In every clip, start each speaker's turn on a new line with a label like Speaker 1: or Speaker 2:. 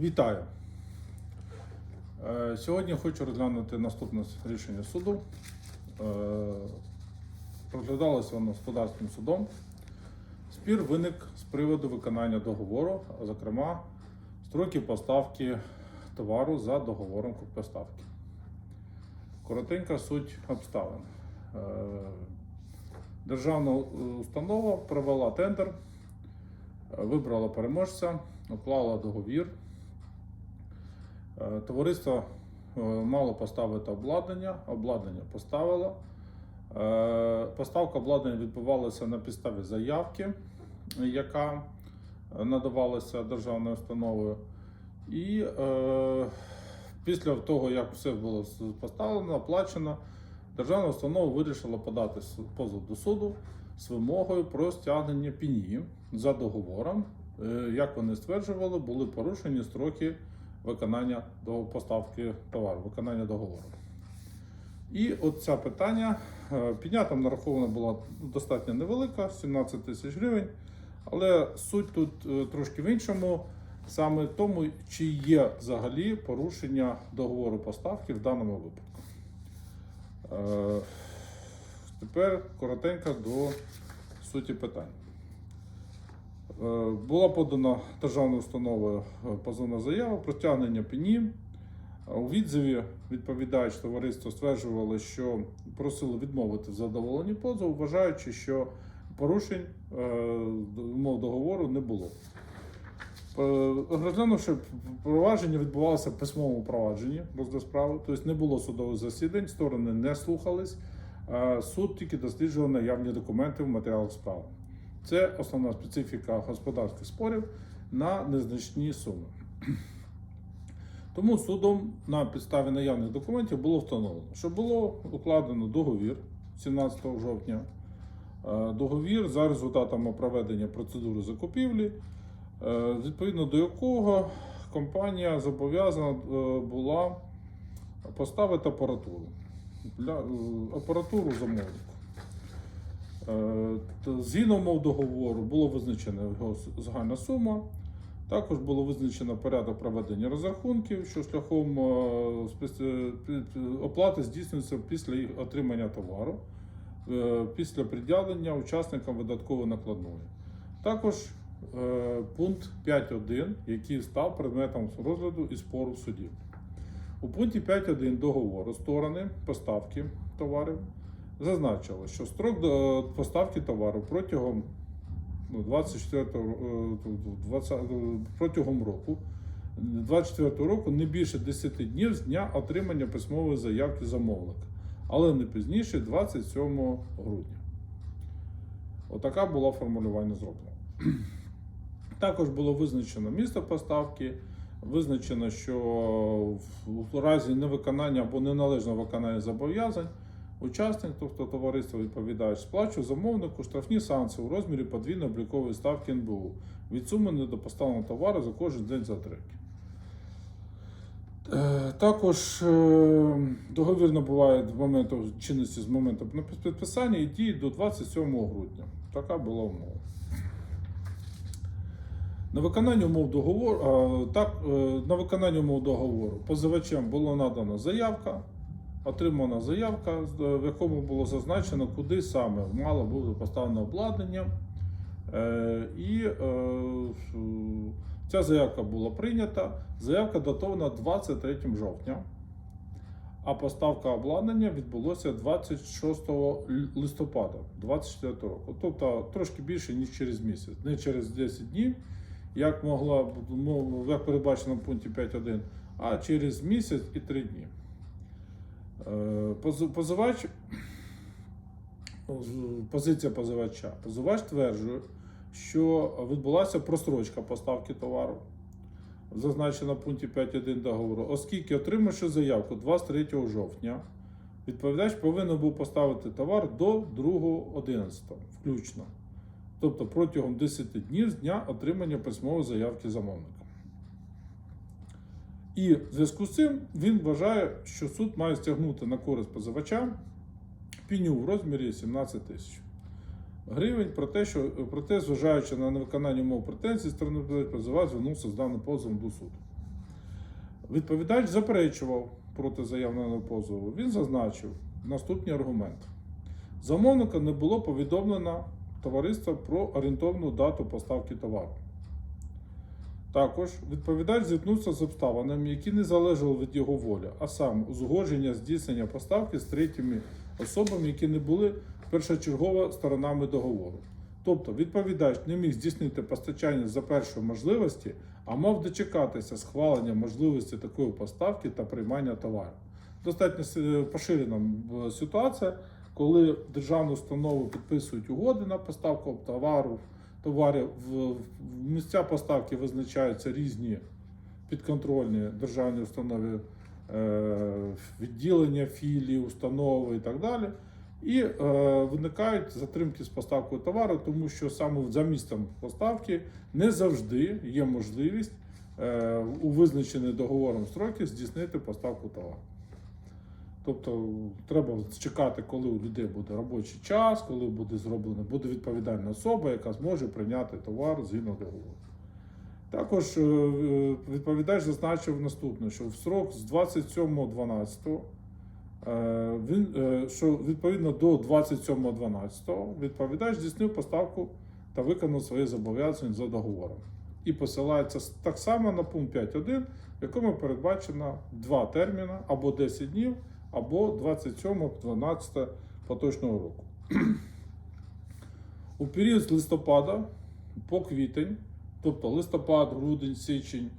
Speaker 1: Вітаю. Е, Сьогодні хочу розглянути наступне рішення суду. Е, Розглядалося воно господарським судом. Спір виник з приводу виконання договору, а зокрема, строків поставки товару за договором поставки. Коротенька суть обставин. Е, Державна установа провела тендер, вибрала переможця, уклала договір. Е, Товариство е, мало поставити обладнання, обладнання поставило. Е, Поставка обладнання відбувалася на підставі заявки, яка надавалася державною установою. І е, після того, як все було поставлено, оплачено, державна установа вирішила подати позов до суду з вимогою про стягнення пені за договором. Як вони стверджували, були порушені строки виконання до поставки товару, виконання договору. І от це питання, е, пеня там нарахована була достатньо невелика, 17 тисяч гривень. Але суть тут е, трошки в іншому, саме в тому, чи є взагалі порушення договору поставки в даному випадку. Е, Тепер коротенько до суті питань. Е, Була подана державною установою е, позовна заява про стягнення пені. Е, У відзиві відповідач товариство стверджували, що просили відмовити в задоволенні позову, вважаючи, що порушень умов договору не було. Розглянувши провадження, відбувалося в письмовому провадженні розгляд справи, тобто не було судових засідань, сторони не слухались. Суд тільки досліджував наявні документи в матеріалах справи. Це основна специфіка господарських спорів на незначні суми. Тому судом на підставі наявних документів було встановлено, що було укладено договір 17 жовтня. Е, Договір за результатами проведення процедури закупівлі, е, відповідно до якого компанія зобов'язана е, була поставити апаратуру для апаратуру замовнику. Е, Згідно умов договору було визначена його загальна сума. Також було визначено порядок проведення розрахунків, що шляхом е, оплати здійснюється після отримання товару, е, після пред'явлення учасникам видаткової накладної. Також пункт 5.1, який став предметом розгляду і спору в суді. У пункті 5.1 договору сторони поставки товарів зазначили, що строк до поставки товару протягом ну, 24 е, 20, е, протягом року 24 року не більше 10 днів з дня отримання письмової заявки замовника, але не пізніше 27 грудня. Отака була формулювання зроблено. Також було визначено місце поставки, визначено, що в разі невиконання або неналежного виконання зобов'язань учасник, тобто товариство відповідач, сплачує замовнику штрафні санкції у розмірі подвійної облікової ставки НБУ від суми недопоставленого товару за кожен день затримки. Е, Також е, договір набуває з моменту чинності з моменту підписання і діє до 27 грудня. Така була умова. На виконання умов договору, так, е, на виконання умов договору позивачем було надана заявка, отримана заявка, в якому було зазначено, куди саме мало бути поставлено обладнання. Е, І е, ця заявка була прийнята. Заявка датована 23 жовтня, а поставка обладнання відбулося 26 листопада 2024 року. Тобто трошки більше, ніж через місяць, не через 10 днів, як могла як передбачено в пункті 5.1, а через місяць і 3 дні. Е, поз- Позивач, позиція позивача. Позивач стверджує, що відбулася просрочка поставки товару, зазначена в пункті 5.1 договору, оскільки отримавши заявку 23 жовтня, відповідач повинен був поставити товар до 2.11 включно. Тобто протягом 10 днів з дня отримання письмової заявки замовника. І в зв'язку з цим він вважає, що суд має стягнути на користь позивача пеню в розмірі 17 тисяч гривень. Про те, що проте, зважаючи на невиконання умов претензій, сторони позивач звернувся з даним позовом до суду. Відповідач заперечував проти заявленого позову. Він зазначив наступні аргументи. Замовника не було повідомлено товариство про орієнтовну дату поставки товару. Також відповідач зіткнувся з обставинами, які не залежали від його волі, а саме узгодження здійснення поставки з третіми особами, які не були першочергово сторонами договору. Тобто відповідач не міг здійснити постачання за першої можливості, а мав дочекатися схвалення можливості такої поставки та приймання товару. Достатньо поширена ситуація, коли державні установи підписують угоди на поставку товару, товарів, в місця поставки визначаються різні підконтрольні державні установи, е, відділення, філії, установи і так далі. І е, виникають затримки з поставкою товару, тому що саме за місцем поставки не завжди є можливість е, у визначені договором строки здійснити поставку товару. Тобто треба чекати, коли у людей буде робочий час, коли буде зроблено, буде відповідальна особа, яка зможе прийняти товар згідно договору. Також е, е, відповідач зазначив наступне, що в срок з 27.12 Е, Він що відповідно до 27.12 відповідач здійснив поставку та виконав свої зобов'язання за договором. І посилається так само на пункт 5.1, в якому передбачено два терміни або 10 днів, або 27.12 поточного року. У період з листопада по квітень, тобто листопад, грудень, січень,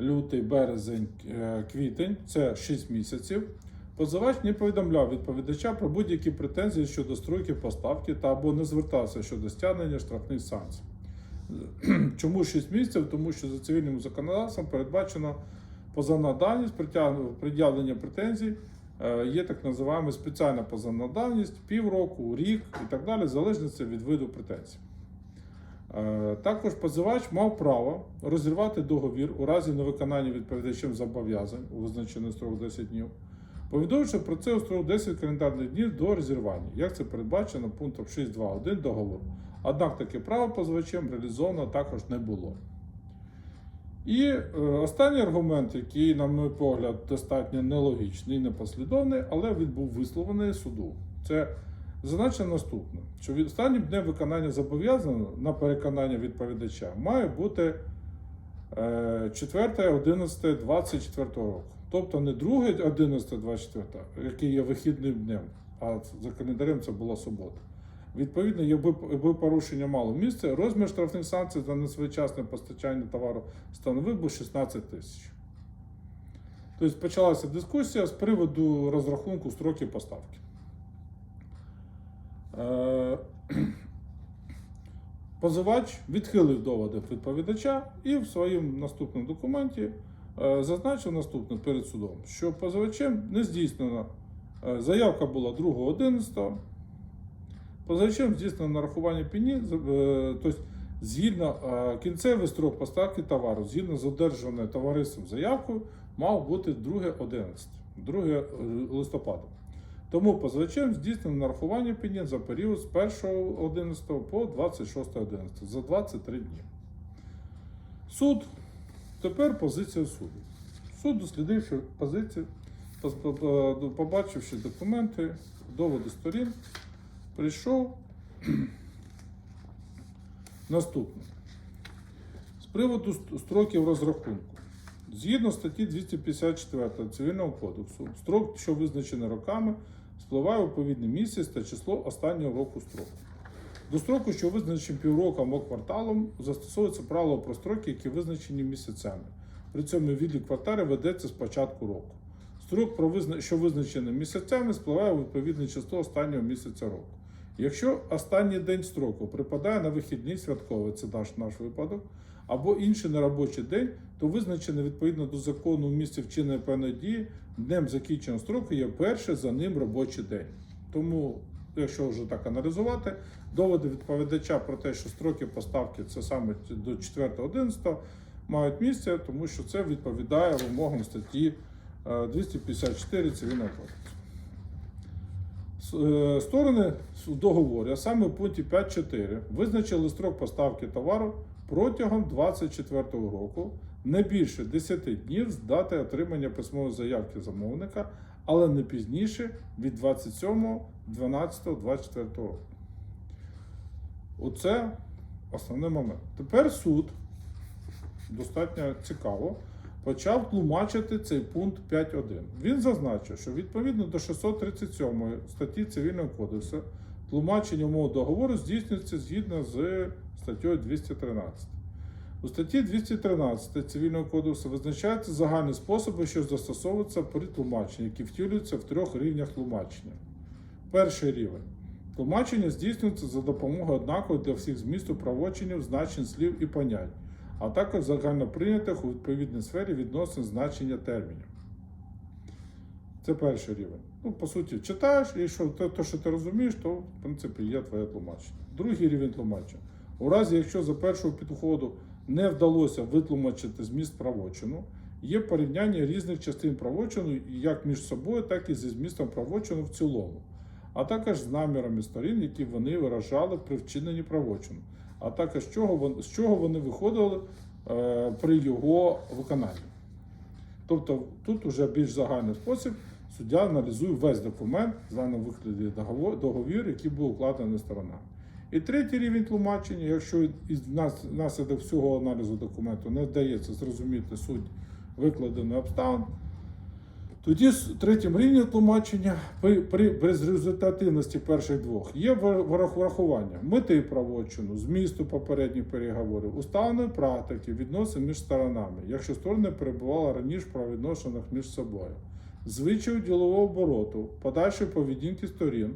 Speaker 1: лютий, березень, е, квітень це 6 місяців. Позивач не повідомляв відповідача про будь-які претензії щодо строки поставки та або не звертався щодо стягнення штрафних санкцій. Чому 6 місяців? Тому що за цивільним законодавством передбачено позовна притягну- пред'явлення претензій. Е, Є так називаємо спеціальна позовна давність, півроку, рік і так далі, в залежності від виду претензій. Е, Також позивач мав право розірвати договір у разі невиконання відповідачем зобов'язань у визначений строк 10 днів, повідомивши про це у строк 10 календарних днів до розірвання, як це передбачено пунктом 6.2.1 договору. Однак таке право позивачем реалізовано також не було. І е, останній аргумент, який, на мій погляд, достатньо нелогічний непослідовний, але він був висловлений суду. Це зазначено наступне: що від останнім днем виконання зобов'язань на переконання відповідача має бути е, 4, 11, 24 року. Тобто не 2, 11, 24, який є вихідним днем, а за календарем це була субота. Відповідно, якби, порушення мало місце, розмір штрафних санкцій за несвоєчасне постачання товару становив би 16 тисяч. Тобто почалася дискусія з приводу розрахунку строків поставки. Е, Позивач відхилив доводи відповідача і в своєму наступному документі е, зазначив наступне перед судом, що позивачем не здійснено. е, Заявка була 2.11. Позивачем здійснено нарахування пені, е, тобто згідно кінцевий строк поставки товару, згідно з одержаною товариством заявкою, мав бути 2.11, 2 е, листопада. Тому позивачем здійснено нарахування пені за період з 1.11 по 26.11 за 23 дні. Суд. Тепер позиція суду. Суд, дослідивши позицію, побачивши документи, доводи сторін, прийшов наступне. З приводу строків розрахунку. Згідно статті 254 Цивільного кодексу, строк, що визначений роками, спливає у відповідний місяць та число останнього року строку. До строку, що визначений півроку або кварталом, застосовується правило про строки, які визначені місяцями. При цьому відлік кварталів ведеться з початку року. Строк, що визначений місяцями, спливає у відповідне число останнього місяця року. Якщо останній день строку припадає на вихідний святковий, це наш, наш випадок, або інший неробочий день, то визначений відповідно до закону в місці вчинення певної дії днем закінчення строку є перший за ним робочий день. Тому, якщо вже так аналізувати, доводи відповідача про те, що строки поставки це саме до 4.11 мають місце, тому що це відповідає вимогам статті е, 254 Цивільного кодексу. Е, Сторони в договорі, а саме в пункті 5.4, визначили строк поставки товару протягом 2024 року не більше 10 днів з дати отримання письмової заявки замовника, але не пізніше від 27.12.24 року. Оце основний момент. Тепер суд достатньо цікаво почав тлумачити цей пункт 5.1. Він зазначив, що відповідно до 637 статті Цивільного кодексу тлумачення умов договору здійснюється згідно з статтею 213. У статті 213 Цивільного кодексу визначаються загальні способи, що застосовуються при тлумаченні, які втілюються в трьох рівнях тлумачення. Перший рівень. Тлумачення здійснюється за допомогою однакових для всіх змісту правочинів, значень слів і понять, а також загальноприйнятих у відповідній сфері відносин значення термінів. Це перший рівень. Ну, по суті, читаєш, і що те, те, що ти розумієш, то в принципі є твоє тлумачення. Другий рівень тлумачення. У разі, якщо за першого підходу не вдалося витлумачити зміст правочину, є порівняння різних частин правочину як між собою, так і зі змістом правочину в цілому, а також з намірами сторін, які вони виражали при вчиненні правочину, а також з чого з чого вони виходили е, при його виконанні. Тобто тут вже більш загальний спосіб суддя аналізує весь документ в даному вигляді договір, який був укладений сторонами. І третій рівень тлумачення, якщо із нас наслідок всього аналізу документу не вдається зрозуміти суть викладеної обставин, тоді з третім рівнем тлумачення при, безрезультативності перших двох є вра- врахування мети правочину, змісту попередніх переговорів, уставної практики, відносин між сторонами, якщо сторони перебували раніше в правовідносинах між собою, звичаю ділового обороту, подальшої поведінки сторін,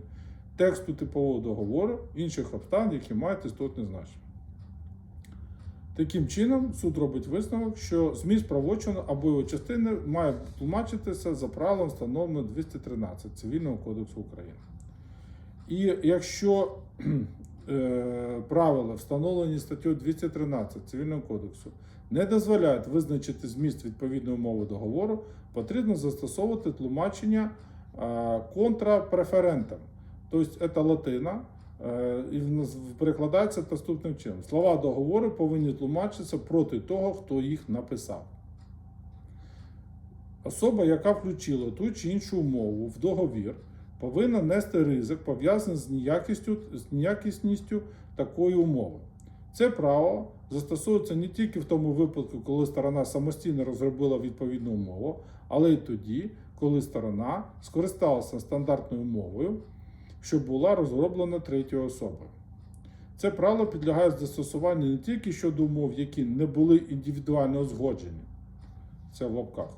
Speaker 1: тексту типового договору, інших обставин, які мають істотне значення. Таким чином, суд робить висновок, що зміст правочину або його частини має тлумачитися за правилом встановленим 213 Цивільного кодексу України. І якщо е, правила, встановлені статтею 213 Цивільного кодексу, не дозволяють визначити зміст відповідної умови договору, потрібно застосовувати тлумачення е, контрапреферентам. Тобто це латина, і перекладається наступним чином. Слова договору повинні тлумачитися проти того, хто їх написав. Особа, яка включила ту чи іншу умову в договір, повинна нести ризик, пов'язаний з ніякістю, з ніякісністю такої умови. Це право застосовується не тільки в тому випадку, коли сторона самостійно розробила відповідну умову, але й тоді, коли сторона скористалася стандартною мовою, що була розроблена третьою особою. Це правило підлягає застосуванню не тільки щодо умов, які не були індивідуально узгоджені, це в лапках.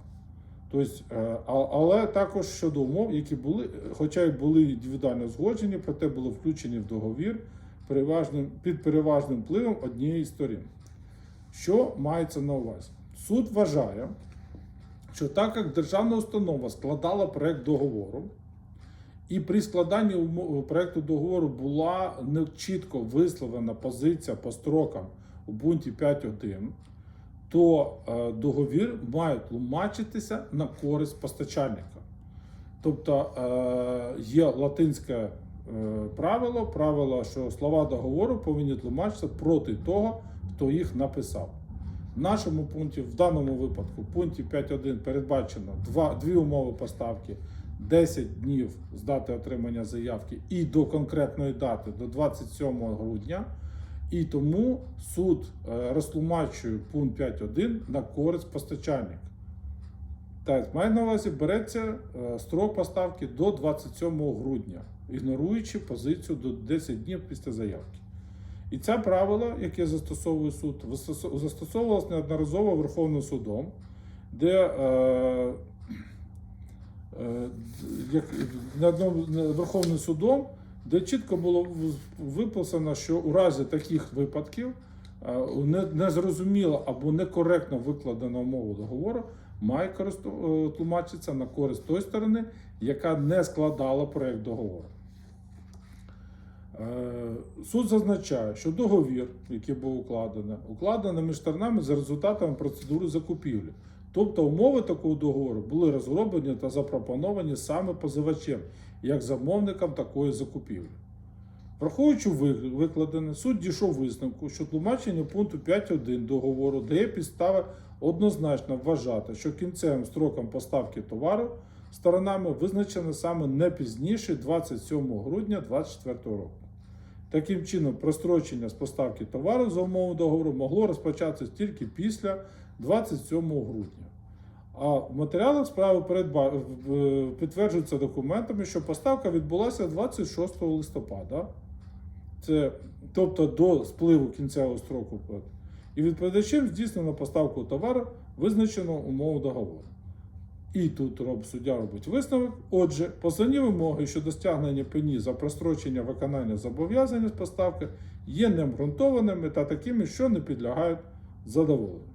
Speaker 1: Тобто, е, але також щодо умов, які були, хоча й були індивідуально узгоджені, проте були включені в договір переважним, під переважним впливом однієї з сторін. Що мається на увазі? Суд вважає, що так як державна установа складала проект договору, і при складанні умо- проекту договору була не чітко висловлена позиція по строкам у пункті 5.1, то е, договір має тлумачитися на користь постачальника. Тобто е, є латинське е, правило, правило, що слова договору повинні тлумачитися проти того, хто їх написав. В нашому пункті, в даному випадку, в пункті 5.1 передбачено два, дві умови поставки. 10 днів з дати отримання заявки і до конкретної дати до 27 грудня. І тому суд е, розтлумачує пункт 5.1 на користь постачальника. Так, має на увазі береться е, строк поставки до 27 грудня, ігноруючи позицію до 10 днів після заявки. І це правило, яке застосовує суд, застосовувалось неодноразово Верховним судом, де е, як над Верховним судом, де чітко було виписано, що у разі таких випадків е, незрозуміло або некоректно викладена умова договору має е, тлумачитися на користь тої сторони, яка не складала проект договору. Е, Суд зазначає, що договір, який був укладений, укладений між сторонами за результатами процедури закупівлі. Тобто умови такого договору були розроблені та запропоновані саме позивачем, як замовником такої закупівлі. Враховуючи викладене, суд дійшов висновку, що тлумачення пункту 5.1 договору дає підстави однозначно вважати, що кінцевим строком поставки товару сторонами визначено саме не пізніше 27 грудня 2024 року. Таким чином, прострочення з поставки товару за умови договору могло розпочатися тільки після 27 грудня. А в матеріалах справи передба... підтверджується документами, що поставка відбулася 26 листопада, це, тобто до спливу кінцевого строку. І відповідачем здійснено поставку товару, визначено умову договору. І тут роб, суддя робить висновок. Отже, позовні вимоги щодо стягнення пені за прострочення виконання зобов'язання з поставки є необґрунтованими та такими, що не підлягають задоволенню.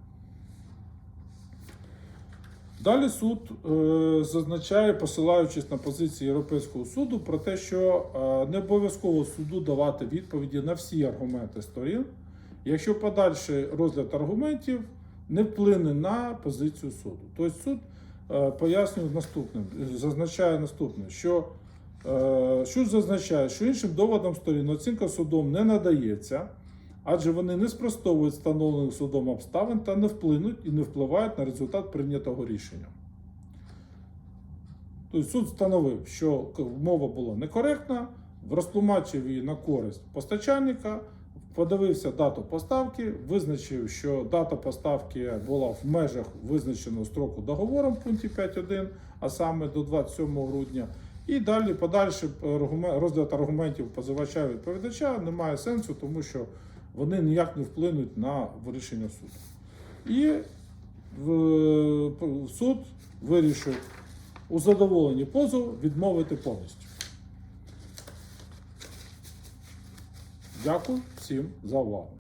Speaker 1: Далі суд е, зазначає, посилаючись на позиції Європейського суду, про те, що е, не обов'язково суду давати відповіді на всі аргументи сторін, якщо подальший розгляд аргументів не вплине на позицію суду. Тобто суд е, пояснює наступне, зазначає наступне, що е, що зазначає, що іншим доводам сторін оцінка судом не надається, адже вони не спростовують встановлених судом обставин та не вплинуть і не впливають на результат прийнятого рішення. Тобто суд встановив, що мова була некоректна, розтлумачив її на користь постачальника, подивився дату поставки, визначив, що дата поставки була в межах визначеного строку договором в пункті 5.1, а саме до 27 грудня. І далі подальший розгляд аргументів позивача і відповідача не має сенсу, тому що вони ніяк не вплинуть на вирішення суду. І суд вирішив у задоволенні позову відмовити повністю. Дякую всім за увагу.